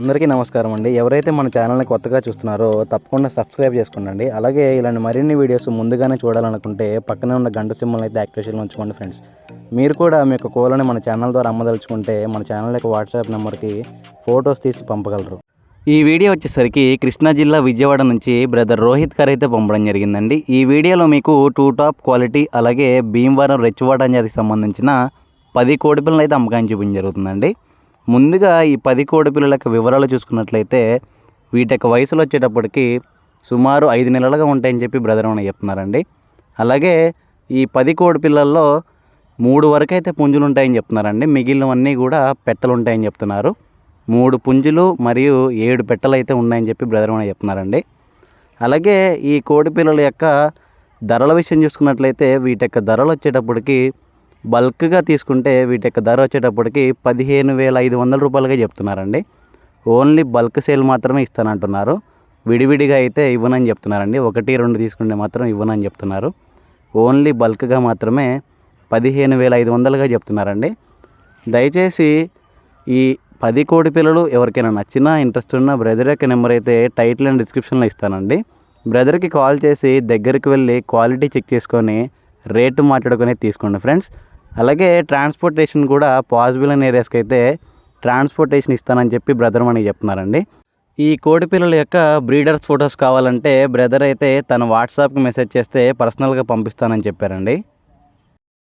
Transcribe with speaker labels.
Speaker 1: అందరికీ నమస్కారం అండి. ఎవరైతే మన ఛానల్ని కొత్తగా చూస్తున్నారో తప్పకుండా సబ్స్క్రైబ్ చేసుకోండి అలాగే ఇలాంటి మరిన్ని వీడియోస్ ముందుగానే చూడాలనుకుంటే పక్కనే ఉన్న గంట సింబల్ అయితే యాక్టివేషన్లో ఉంచుకోండి ఫ్రెండ్స్. మీరు కూడా మీ యొక్క కోలని మన ఛానల్ ద్వారా అమ్మదలుచుకుంటే మన ఛానల్ యొక్క వాట్సాప్ నెంబర్కి ఫొటోస్ తీసి పంపగలరు. ఈ వీడియో వచ్చేసరికి కృష్ణా జిల్లా విజయవాడ నుంచి బ్రదర్ రోహిత్ గారు అయితే పంపడం జరిగిందండి. ఈ వీడియోలో మీకు టూ టాప్ క్వాలిటీ అలాగే భీమవరం రెచ్చివాడ జాతికి సంబంధించిన పది కోడి పిల్లలు అయితే అమ్మకాన్ని చూపించడం జరుగుతుందండి. ముందుగా ఈ పది కోడి పిల్లల యొక్క వివరాలు చూసుకున్నట్లయితే వీటి యొక్క వయసులో వచ్చేటప్పటికి సుమారు ఐదు నెలలుగా ఉంటాయని చెప్పి బ్రదర్ అని చెప్తున్నారండి. అలాగే ఈ పది కోడి పిల్లల్లో మూడు వరకు అయితే పుంజులు ఉంటాయని చెప్తున్నారండి. మిగిలినవన్నీ కూడా పెట్టలు ఉంటాయని చెప్తున్నారు. మూడు పుంజులు మరియు ఏడు పెట్టలు అయితే ఉన్నాయని చెప్పి బ్రదర్ అని చెప్తున్నారండి. అలాగే ఈ కోడి పిల్లల యొక్క ధరల విషయం చూసుకున్నట్లయితే వీటి యొక్క ధరలు వచ్చేటప్పటికి బల్క్గా తీసుకుంటే వీటి యొక్క ధర వచ్చేటప్పటికి పదిహేను వేల ఐదు వందల రూపాయలుగా చెప్తున్నారండి. ఓన్లీ బల్క్ సేల్ మాత్రమే ఇస్తానంటున్నారు. విడివిడిగా అయితే ఇవ్వనని చెప్తున్నారండి. ఒకటి రెండు తీసుకుంటే మాత్రం ఇవ్వనని చెప్తున్నారు. ఓన్లీ బల్క్గా మాత్రమే పదిహేను వేల ఐదు వందలుగా చెప్తున్నారండి. దయచేసి ఈ పది కోడి పిల్లలు ఎవరికైనా నచ్చినా ఇంట్రెస్ట్ ఉన్న బ్రదర్ యొక్క నెంబర్ అయితే టైటిల్ అండ్ డిస్క్రిప్షన్లో ఇస్తానండి. బ్రదర్కి కాల్ చేసి దగ్గరికి వెళ్ళి క్వాలిటీ చెక్ చేసుకొని రేటు మాట్లాడుకొని తీసుకోండి ఫ్రెండ్స్. అలాగే ట్రాన్స్పోర్టేషన్ కూడా పాజిబుల్ అయిన ఏరియాస్కి అయితే ట్రాన్స్పోర్టేషన్ ఇస్తానని చెప్పి బ్రదర్ మనకి చెప్తున్నారండి. ఈ కోడి పిల్లల యొక్క బ్రీడర్స్ ఫొటోస్ కావాలంటే బ్రదర్ అయితే తన వాట్సాప్కి మెసేజ్ చేస్తే పర్సనల్గా పంపిస్తానని చెప్పారండి.